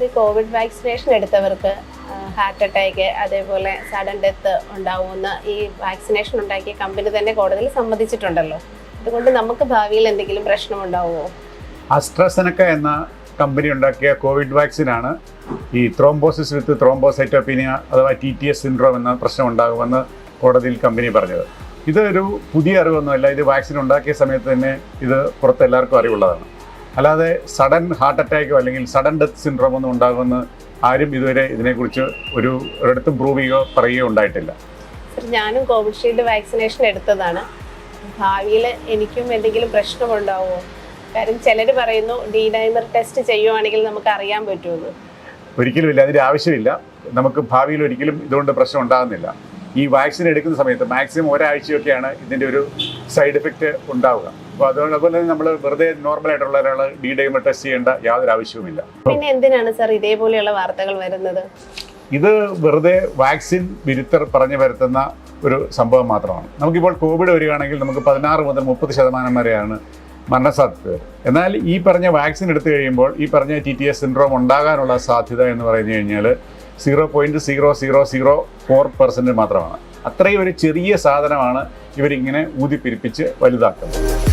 ഈ covid vaccination എടുത്തവർക്ക് heart attack അതേപോലെ സഡൻ ഡെത്ത് ഉണ്ടാവുമെന്ന് ഈ വാക്സിനേഷൻ ഉണ്ടാക്കിയ കമ്പനി തന്നെ കോടതിയിൽ സമ്മതിച്ചിട്ടുണ്ടല്ലോ. അതുകൊണ്ട് നമുക്ക് ഭാവിയിൽ എന്തെങ്കിലും പ്രശ്നം ഉണ്ടാവുമോ? അസ്ട്രസെനക്ക എന്ന കമ്പനി ഉണ്ടാക്കിയ കോവിഡ് വാക്സിനാണ് ഈ ത്രോംബോസിസ് വിത്ത് ത്രോംബോസൈറ്റോപീനിയ അഥവാ ടി ടി എസ് സിൻഡ്രോം എന്ന പ്രശ്നം ഉണ്ടാകുമെന്ന് കോടതിയിൽ കമ്പനി പറഞ്ഞത്. ഇതൊരു പുതിയ അറിവൊന്നുമല്ല. ഇത് വാക്സിൻ ഉണ്ടാക്കിയ സമയത്ത് തന്നെ ഇത് പുറത്ത് എല്ലാവർക്കും അറിവുള്ളതാണ്. അല്ലാതെ സഡൻ ഹാർട്ട് അറ്റാക്കോ അല്ലെങ്കിൽ സഡൻ ഡെത്ത് സിൻഡ്രോം ഒന്നും ഉണ്ടാകുമെന്ന് ആരും ഇതുവരെ ഇതിനെക്കുറിച്ച് ഒരു ഒരിടത്തും പ്രൂവ് ചെയ്യുകയോ പറയുകയോ ഉണ്ടായിട്ടില്ല. ഞാനും കോവിഷീൽഡ് വാക്സിനേഷൻ എടുത്തതാണ്. ഭാവിയിൽ എനിക്കും എന്തെങ്കിലും പ്രശ്നമുണ്ടാവുമോ? കാര്യം ചിലർ പറയുന്നു ഡി ഡൈമർ ടെസ്റ്റ് ചെയ്യുവാണെങ്കിൽ നമുക്ക് അറിയാൻ പറ്റുമെന്ന്. ഒരിക്കലുമില്ല അതിന്റെ ആവശ്യമില്ല. നമുക്ക് ഭാവിയിൽ ഒരിക്കലും ഇതുകൊണ്ട് പ്രശ്നം ഉണ്ടാകുന്നില്ല. ഈ വാക്സിൻ എടുക്കുന്ന സമയത്ത് മാക്സിമം ഒരാഴ്ചയൊക്കെയാണ് ഇതിന്റെ ഒരു സൈഡ് എഫക്റ്റ് ഉണ്ടാവുക. അപ്പോൾ അതുപോലെ തന്നെ നമ്മൾ വെറുതെ നോർമൽ ആയിട്ടുള്ള ഒരാൾ ഡി ഡൈമർ ടെസ്റ്റ് ചെയ്യേണ്ട യാതൊരു ആവശ്യവുമില്ല. പിന്നെ എന്തിനാണ് സർ ഇതേപോലെയുള്ള വാർത്തകൾ വരുന്നത്? ഇത് വെറുതെ വാക്സിൻ വിരുദ്ധർ പറഞ്ഞു വരുത്തുന്ന ഒരു സംഭവം മാത്രമാണ്. നമുക്കിപ്പോൾ കോവിഡ് വരികയാണെങ്കിൽ നമുക്ക് പതിനാറ് മുതൽ മുപ്പത് ശതമാനം വരെയാണ് മരണസാധ്യത. എന്നാൽ ഈ പറഞ്ഞ വാക്സിൻ എടുത്തു കഴിയുമ്പോൾ ഈ പറഞ്ഞ ടി ടി എസ് സിൻഡ്രോം ഉണ്ടാകാനുള്ള സാധ്യത എന്ന് പറഞ്ഞു കഴിഞ്ഞാൽ zero point zero zero zero four percent മാത്രമാണ്. അത്രയും ഒരു ചെറിയ സാധനമാണ് ഇവരിങ്ങനെ ഊതിപ്പിരിപ്പിച്ച് വലുതാക്കുന്നത്.